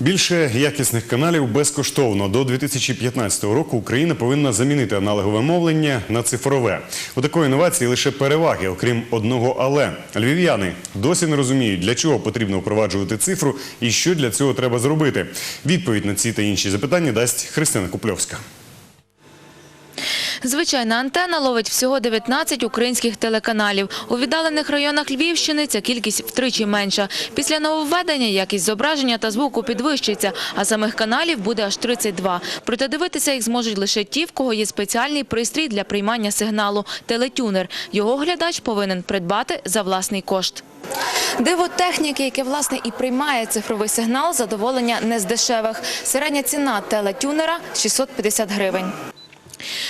Більше якісних каналів безкоштовно. До 2015 року Україна повинна замінити аналогове мовлення на цифрове. У такої інновації лише переваги, окрім одного але. Львів'яни досі не розуміють, для чого потрібно впроваджувати цифру і що для цього треба зробити. Відповідь на ці та інші запитання дасть Христина Купльовська. Звичайна антена ловить всього 19 українських телеканалів. У віддалених районах Львівщини ця кількість втричі менша. Після нововведення якість зображення та звуку підвищиться, а самих каналів буде аж 32. Проте дивитися їх зможуть лише ті, в кого є спеціальний пристрій для приймання сигналу – телетюнер. Його глядач повинен придбати за власний кошт. Диво техніки, яке власне і приймає цифровий сигнал, задоволення не з дешевих. Середня ціна телетюнера – 650 гривень.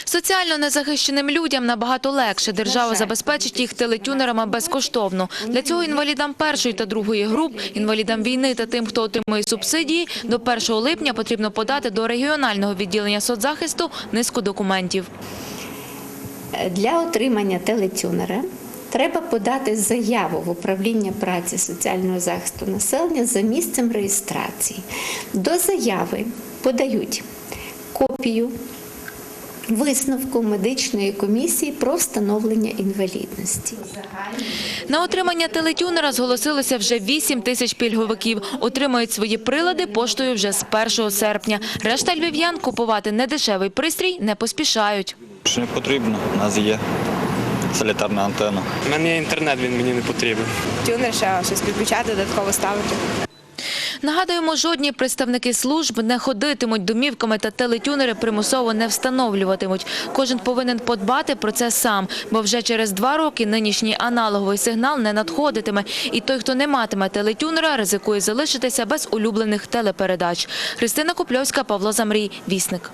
Соціально незахищеним людям набагато легше. Держава забезпечить їх телетюнерами безкоштовно. Для цього інвалідам першої та другої груп, інвалідам війни та тим, хто отримує субсидії, до 1 липня потрібно подати до регіонального відділення соцзахисту низку документів. Для отримання телетюнера треба подати заяву в управління праці соціального захисту населення за місцем реєстрації. До заяви подають копію висновку медичної комісії про встановлення інвалідності. На отримання телетюнера зголосилося вже 8 тисяч пільговиків. Отримають свої прилади поштою вже з 1 серпня. Решта львів'ян купувати недешевий пристрій не поспішають. Що не потрібно, у нас є солітарна антенна. У мене є інтернет, він мені не потрібен. тюнер ще щось підключати, додатково ставити. Нагадуємо, жодні представники служб не ходитимуть домівками та телетюнери примусово не встановлюватимуть. Кожен повинен подбати про це сам, бо вже через два роки нинішній аналоговий сигнал не надходитиме. І той, хто не матиме телетюнера, ризикує залишитися без улюблених телепередач. Христина Купльовська, Павло Замрій, Вісник.